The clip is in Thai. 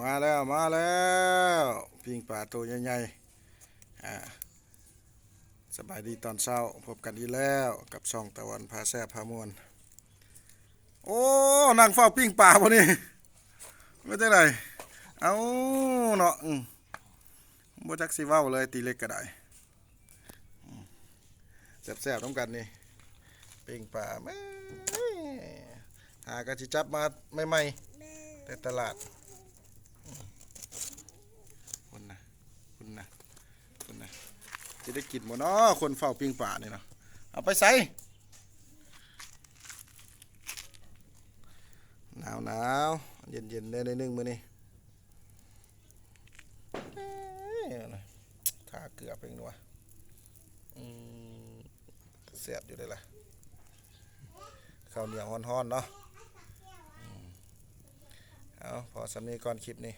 มาแล้วมาแล้วปิงป่าตัวใหญ่ๆอ่าสบายดีตอนเช้าพบกันอีกแล้วกับช่องตะวันพาแซ่พามวลโอ้นั่งเฝ้าปิ้งป่าพอนี่ไม่ได้ไรเอาเนาะบ่จักสิเว้าเลยตีเล็กก็ได้แซ่บๆต้องกันนี่ปิ้งป่าแม่หากระสิจับมาใหม่ๆแต่ตลาด คุณนะคุณนะคุณนะ จะได้กินหมดเนาะคนเฝ้าปิ้งป่าเนี่ยเนาะเอาไปใส่หนาวหนาวเย็นเย็นได้ในนึ่งมือนี่เอ้ยเอาหน่อยทาเกลือไปหน่อยเสียบอยู่เลยล่ะข้าวเหนียวฮ้อนๆเนาะเอาพอสำนีก่อนคลิปนี้